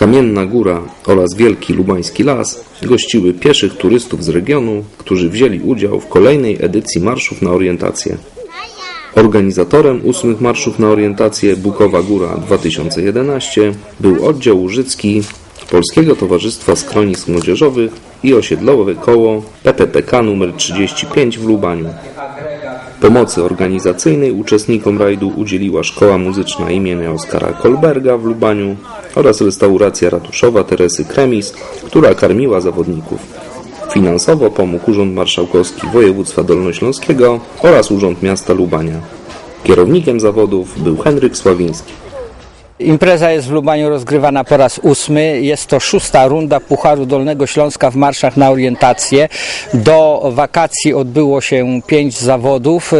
Kamienna Góra oraz Wielki Lubański Las gościły pieszych turystów z regionu, którzy wzięli udział w kolejnej edycji marszów na orientację. Organizatorem ósmych marszów na orientację Bukowa Góra 2011 był oddział łużycki Polskiego Towarzystwa Schronisk Młodzieżowych i osiedlowe koło PPPK nr 35 w Lubaniu. Pomocy organizacyjnej uczestnikom rajdu udzieliła Szkoła Muzyczna imienia Oskara Kolberga w Lubaniu oraz restauracja ratuszowa Teresy Kremis, która karmiła zawodników. Finansowo pomógł Urząd Marszałkowski Województwa Dolnośląskiego oraz Urząd Miasta Lubania. Kierownikiem zawodów był Henryk Sławiński. Impreza jest w Lubaniu rozgrywana po raz ósmy. Jest to szósta runda Pucharu Dolnego Śląska w marszach na orientację. Do wakacji odbyło się pięć zawodów y,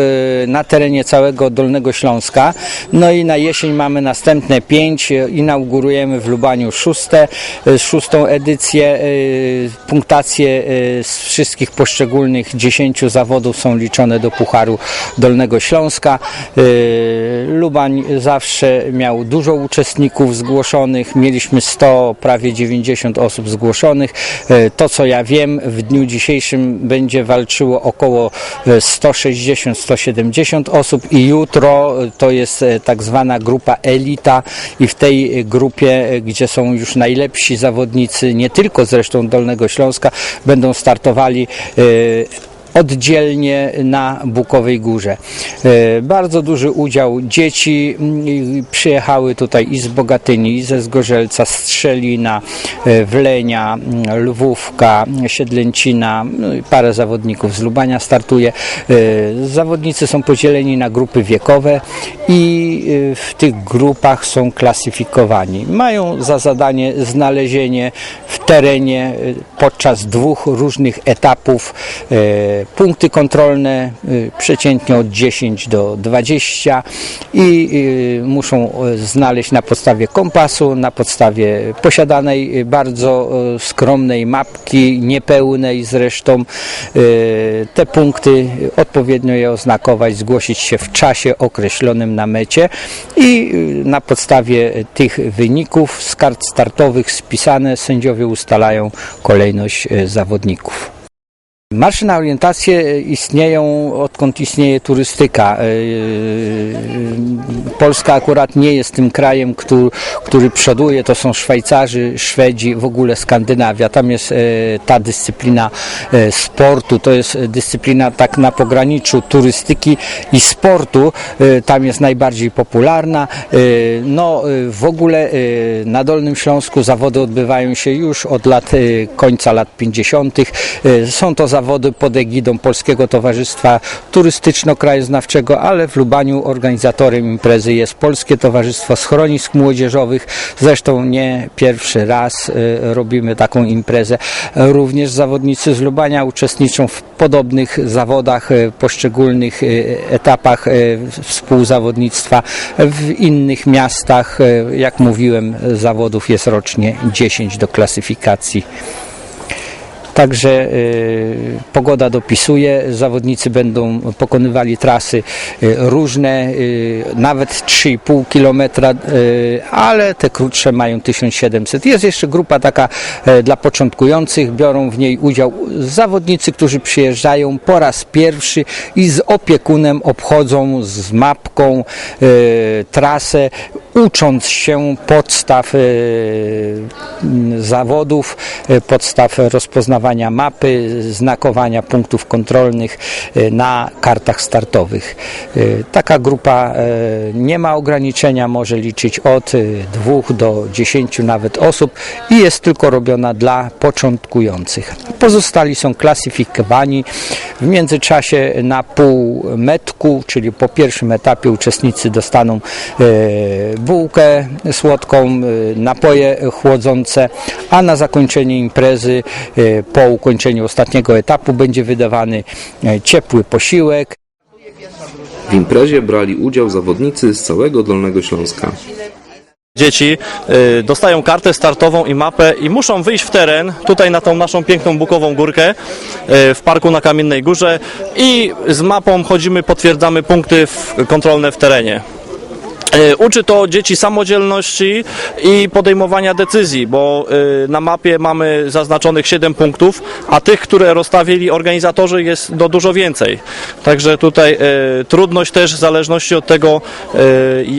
na terenie całego Dolnego Śląska. No i na jesień mamy następne pięć. Inaugurujemy w Lubaniu szóste, y, szóstą edycję. Y, Punktacje z wszystkich poszczególnych dziesięciu zawodów są liczone do Pucharu Dolnego Śląska. Lubań zawsze miał dużo uczestników zgłoszonych. Mieliśmy 100, prawie 90 osób zgłoszonych. E, To co ja wiem, w dniu dzisiejszym będzie walczyło około e, 160-170 osób i jutro e, to jest e, tak zwana grupa elita i w tej e, grupie, e, gdzie są już najlepsi zawodnicy, nie tylko zresztą Dolnego Śląska, będą startowali e, oddzielnie na Bukowej Górze. E, Bardzo duży udział dzieci mm, przyjechały tutaj i z Bogatyni, i ze Zgorzelca, Strzelina, e, Wlenia, mm, Lwówka, Siedlęcina, no parę zawodników z Lubania startuje. E, Zawodnicy są podzieleni na grupy wiekowe i e, w tych grupach są klasyfikowani. Mają za zadanie znalezienie w terenie e, podczas dwóch różnych etapów e, punkty kontrolne y, przeciętnie od 10 do 20 i y, muszą y, znaleźć na podstawie kompasu, na podstawie posiadanej y, bardzo y, skromnej mapki, niepełnej zresztą, y, te punkty odpowiednio je oznakować, zgłosić się w czasie określonym na mecie i y, na podstawie tych wyników z kart startowych spisane sędziowie ustalają kolejność y, zawodników. Marsze na orientację istnieją odkąd istnieje turystyka. Yy, Polska akurat nie jest tym krajem, który, który przoduje, to są Szwajcarzy, Szwedzi, w ogóle Skandynawia. Tam jest e, ta dyscyplina e, sportu, to jest dyscyplina tak na pograniczu turystyki i sportu. E, Tam jest najbardziej popularna. E, No e, w ogóle e, na Dolnym Śląsku zawody odbywają się już od lat e, końca lat 50. E, Są to zawody pod egidą Polskiego Towarzystwa Turystyczno-Krajoznawczego, ale w Lubaniu organizatorem imprezy jest Polskie Towarzystwo Schronisk Młodzieżowych. Zresztą nie pierwszy raz e, robimy taką imprezę. Również zawodnicy z Lubania uczestniczą w podobnych zawodach, e, poszczególnych e, etapach współzawodnictwa w innych miastach. Jak mówiłem, zawodów jest rocznie 10 do klasyfikacji. Także y, pogoda dopisuje, zawodnicy będą pokonywali trasy y, różne, y, nawet 3,5 km, ale te krótsze mają 1700. Jest jeszcze grupa taka y, dla początkujących, biorą w niej udział zawodnicy, którzy przyjeżdżają po raz pierwszy i z opiekunem obchodzą z mapką y, trasę, ucząc się podstaw y, zawodów, y, podstaw rozpoznawania mapy, znakowania punktów kontrolnych y, na kartach startowych. Taka grupa nie ma ograniczenia, może liczyć od dwóch do dziesięciu nawet osób i jest tylko robiona dla początkujących. Pozostali są klasyfikowani w międzyczasie na półmetku, czyli po pierwszym etapie uczestnicy dostaną bułkę słodką, e, napoje chłodzące, a na zakończenie imprezy e, po ukończeniu ostatniego etapu będzie wydawany e, ciepły posiłek. W imprezie brali udział zawodnicy z całego Dolnego Śląska. Dzieci y, dostają kartę startową i mapę i muszą wyjść w teren, tutaj na tą naszą piękną bukową górkę y, w parku na Kamiennej Górze i z mapą chodzimy, potwierdzamy punkty kontrolne w terenie. E, Uczy to dzieci samodzielności i podejmowania decyzji, bo e, na mapie mamy zaznaczonych 7 punktów, a tych, które rozstawili organizatorzy jest no, dużo więcej. Także tutaj e, trudność też w zależności od tego,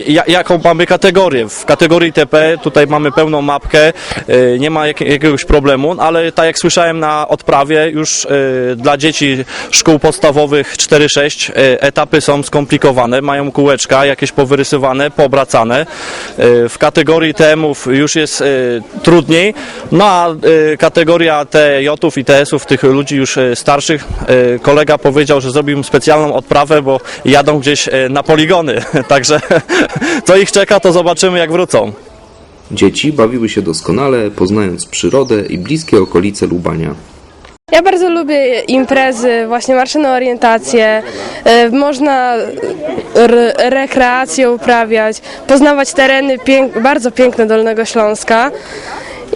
ja- jaką mamy kategorię. W kategorii TP tutaj mamy pełną mapkę, nie ma jak, jakiegoś problemu, ale tak jak słyszałem na odprawie, już dla dzieci szkół podstawowych 4-6 e, etapy są skomplikowane, mają kółeczka jakieś powyrysowane, poobracane. E, W kategorii TM-ów już jest e, trudniej, no a e, kategoria TJ-ów i TS-ów, tych ludzi już starszych, kolega powiedział, że zrobił specjalną odprawę, bo jadą gdzieś na poligony, także co ich czeka, to zobaczymy jak wrócą. Dzieci bawiły się doskonale, poznając przyrodę i bliskie okolice Lubania. Ja bardzo lubię imprezy, właśnie marsze na orientację. E, Można rekreację uprawiać, poznawać tereny pięk- bardzo piękne Dolnego Śląska.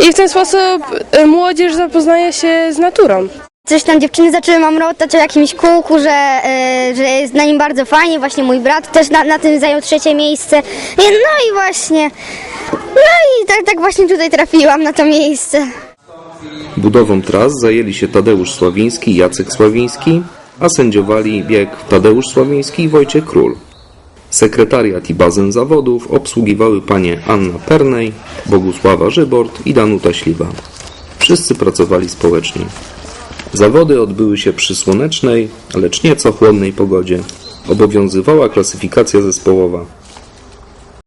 I w ten sposób e, młodzież zapoznaje się z naturą. Coś tam dziewczyny zaczęły mamrotać o jakimś kółku, że, e, że jest na nim bardzo fajnie. Właśnie mój brat też na, na tym zajął trzecie miejsce. No i właśnie, no i tak, tak właśnie tutaj trafiłam na to miejsce. Budową tras zajęli się Tadeusz Sławiński i Jacek Sławiński, a sędziowali bieg Tadeusz Sławiński i Wojciech Król. Sekretariat i bazę zawodów obsługiwały panie Anna Pernej, Bogusława Żybort i Danuta Śliwa. Wszyscy pracowali społecznie. Zawody odbyły się przy słonecznej, lecz nieco chłodnej pogodzie. Obowiązywała klasyfikacja zespołowa.